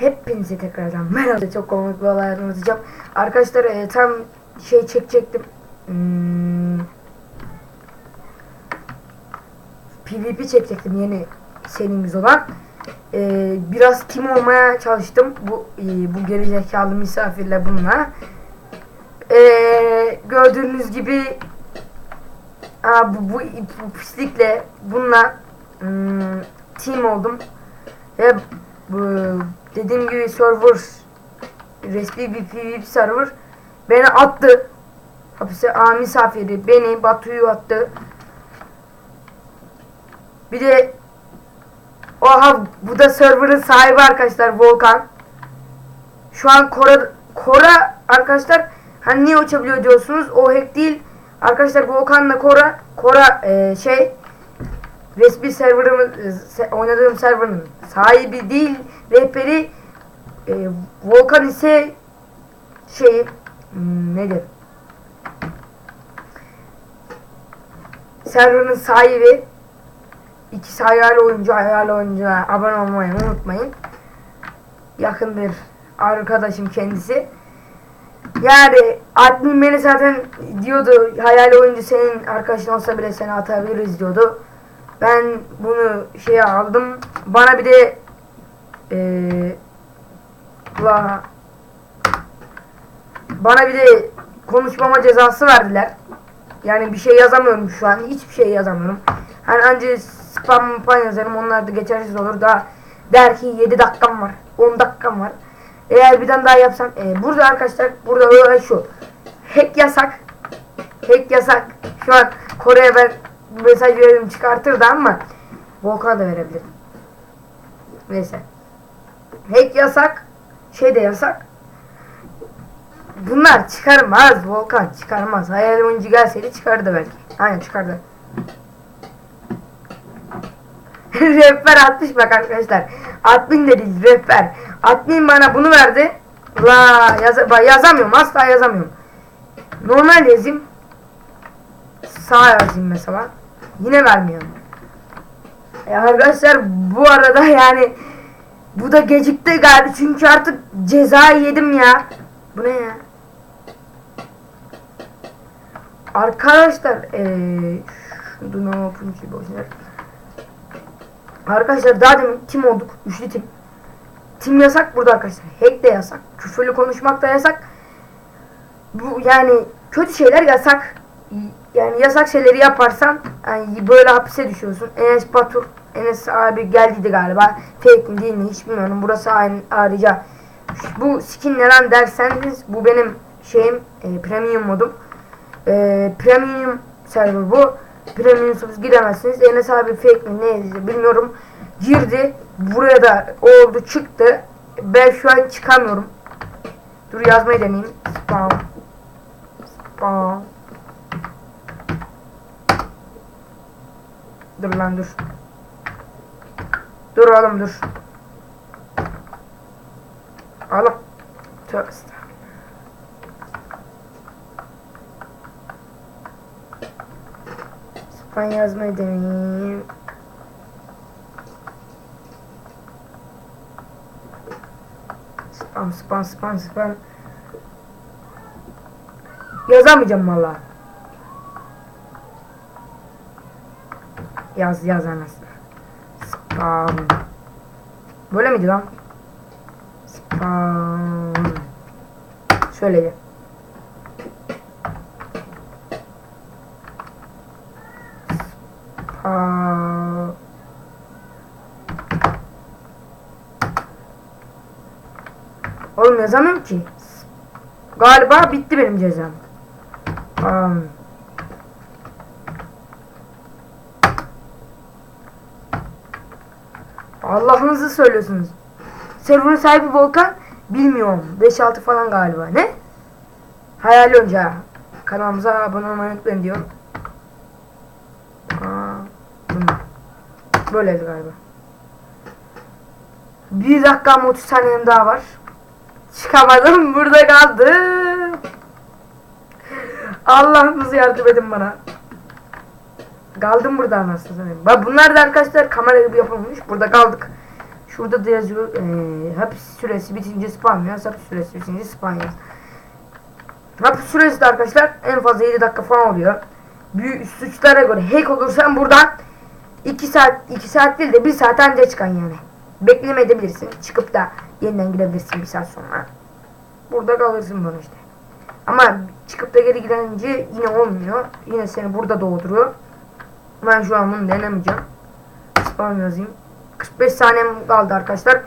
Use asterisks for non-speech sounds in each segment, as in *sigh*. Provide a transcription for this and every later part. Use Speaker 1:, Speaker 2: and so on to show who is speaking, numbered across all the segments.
Speaker 1: Hepinize tekrardan merhaba. Çok komik bir olay anlatacağım. Arkadaşlar e, tam şey çekecektim. Hmm, PvP çekecektim yeni serimiz olan. E, biraz tim olmaya çalıştım. Bu e, bu gerizekalı misafirle bununla. E, gördüğünüz gibi Aa, bu, bu, bu pislikle bununla hmm, team oldum. Ve bu, dediğim gibi server resmi bir PvP server beni attı. Hapise a misafiri beni Batu'yu attı. Bir de Oha bu da server'ın sahibi arkadaşlar Volkan. Şu an Kora Kora arkadaşlar hani niye uçabiliyor diyorsunuz? O hack değil. Arkadaşlar Volkan'la Kora Kora e, şey resmi server'ımız e, se- oynadığım server'ın sahibi değil rehberi e, Volkan ise şey hmm, nedir? Server'ın sahibi ikisi hayal oyuncu hayal oyuncuya abone olmayı unutmayın. Yakındır arkadaşım kendisi. Yani admin beni zaten diyordu hayal oyuncu senin arkadaşın olsa bile seni atabiliriz diyordu. Ben bunu şeye aldım. Bana bir de eee la bana bir de konuşmama cezası verdiler. Yani bir şey yazamıyorum şu an. Hiçbir şey yazamıyorum. Hani anca spam spam yazarım. Onlar da geçersiz olur. Daha der ki 7 dakikam var. 10 dakikam var. Eğer bir tane daha yapsam. e, burada arkadaşlar burada öyle şu. Hack yasak. Hack yasak. Şu an Kore'ye ben mesaj verelim çıkartırdı ama Volkan'a da verebilirim. Neyse. Hack yasak. Şey de yasak. Bunlar çıkarmaz Volkan çıkarmaz. Hayal oyuncu gelseydi çıkardı belki. Aynen çıkardı. *laughs* rehber atmış bak arkadaşlar. Admin de değil rehber. Admin bana bunu verdi. La yaz yazamıyorum asla yazamıyorum. Normal yazayım. Sağ yazayım mesela. Yine vermiyor. E arkadaşlar bu arada yani bu da gecikti galiba çünkü artık cezayı yedim ya. Bu ne ya? Arkadaşlar eee şunu ne yapayım ki boşver. Arkadaşlar daha demin tim olduk. Üçlü tim. Tim yasak burada arkadaşlar. Hack de yasak. Küfürlü konuşmak da yasak. Bu yani kötü şeyler yasak. Yani yasak şeyleri yaparsan yani böyle hapise düşüyorsun. Enes Batur, Enes abi geldiydi galiba. Fake mi değil mi hiç bilmiyorum. Burası aynı ayrıca. Bu skin neden derseniz bu benim şeyim e, premium modum. E, premium server bu. Premiumsuz giremezsiniz. Enes abi fake mi ne bilmiyorum. Girdi. Buraya da oldu çıktı. Ben şu an çıkamıyorum. Dur yazmayı deneyeyim. Spam. Spam. Dur lan dur. Dur oğlum dur. Oğlum. Estağfurullah. Spam yazmayı deneyeyim. Spam spam spam spam. Yazamayacağım valla. Yaz yaz anasını. Spam. Böyle miydi lan? Spam. Şöyleydi. Spam. Oğlum yazamıyorum ki. Galiba bitti benim cezam. Spam. Allah'ınızı söylüyorsunuz. Server'ın sahibi Volkan bilmiyorum. 5-6 falan galiba. Ne? Hayal önce. Kanalımıza abone olmayı unutmayın diyor. Aa, galiba. 1 dakika 30 saniyem daha var. Çıkamadım. Burada kaldım. Allah'ınız yardım edin bana. Kaldım burada anasını satayım. Bak bunlar da arkadaşlar kamera gibi yapılmış. Burada kaldık. Şurada da yazıyor. E, hapis süresi bitince spam yaz. Hapis süresi bitince spam yaz. Hapis süresi de arkadaşlar en fazla 7 dakika falan oluyor. Büyük suçlara göre hack olursan buradan 2 saat 2 saat değil de 1 saat önce çıkan yani. Bekleme edebilirsin. Çıkıp da yeniden girebilirsin bir saat sonra. Burada kalırsın bunu işte. Ama çıkıp da geri girince yine olmuyor. Yine seni burada doğduruyor. Ben şu an bunu denemeyeceğim. Spam yazayım. 45 saniyem kaldı arkadaşlar.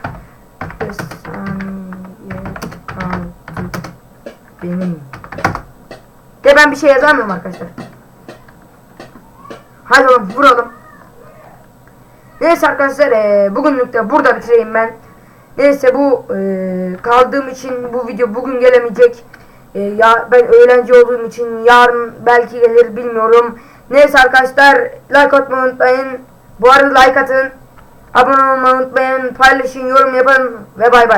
Speaker 1: 45 saniye kaldı. Benim. De ben bir şey yazamıyorum arkadaşlar. Hadi oğlum vuralım. Neyse arkadaşlar eee, bugünlük de burada bitireyim ben. Neyse bu eee, kaldığım için bu video bugün gelemeyecek. Eee, ya ben öğlenci olduğum için yarın belki gelir bilmiyorum. Neyse arkadaşlar like atmayı unutmayın. Bu arada like atın. Abone olmayı unutmayın. Paylaşın, yorum yapın ve bay bay.